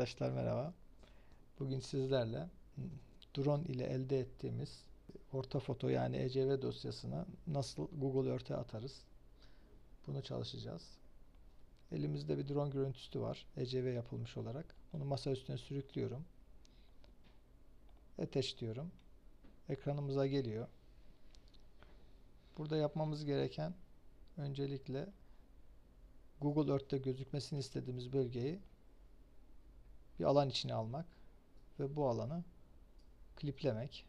Arkadaşlar merhaba. Bugün sizlerle m, drone ile elde ettiğimiz orta foto yani ECV dosyasını nasıl Google Earth'e atarız? Bunu çalışacağız. Elimizde bir drone görüntüsü var. ECV yapılmış olarak. Bunu masa üstüne sürüklüyorum. Ateş diyorum. Ekranımıza geliyor. Burada yapmamız gereken öncelikle Google Earth'te gözükmesini istediğimiz bölgeyi bir alan içine almak ve bu alanı kliplemek.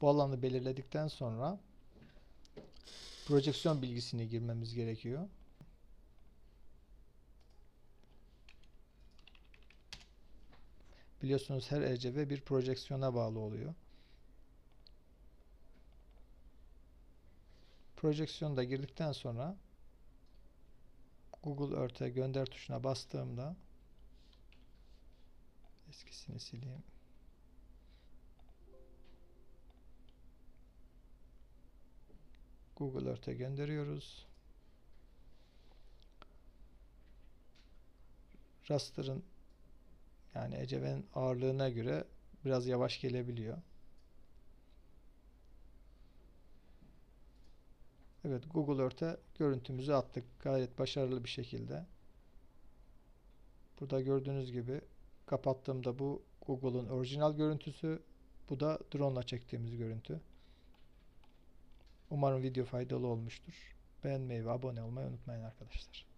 Bu alanı belirledikten sonra projeksiyon bilgisini girmemiz gerekiyor. Biliyorsunuz her ECV bir projeksiyona bağlı oluyor. Projeksiyonu da girdikten sonra Google Earth'e gönder tuşuna bastığımda eskisini sileyim. Google Earth'e gönderiyoruz. Raster'ın yani ECV'nin ağırlığına göre biraz yavaş gelebiliyor. Evet Google Earth'e görüntümüzü attık. Gayet başarılı bir şekilde. Burada gördüğünüz gibi kapattığımda bu Google'un orijinal görüntüsü. Bu da drone ile çektiğimiz görüntü. Umarım video faydalı olmuştur. Beğenmeyi ve abone olmayı unutmayın arkadaşlar.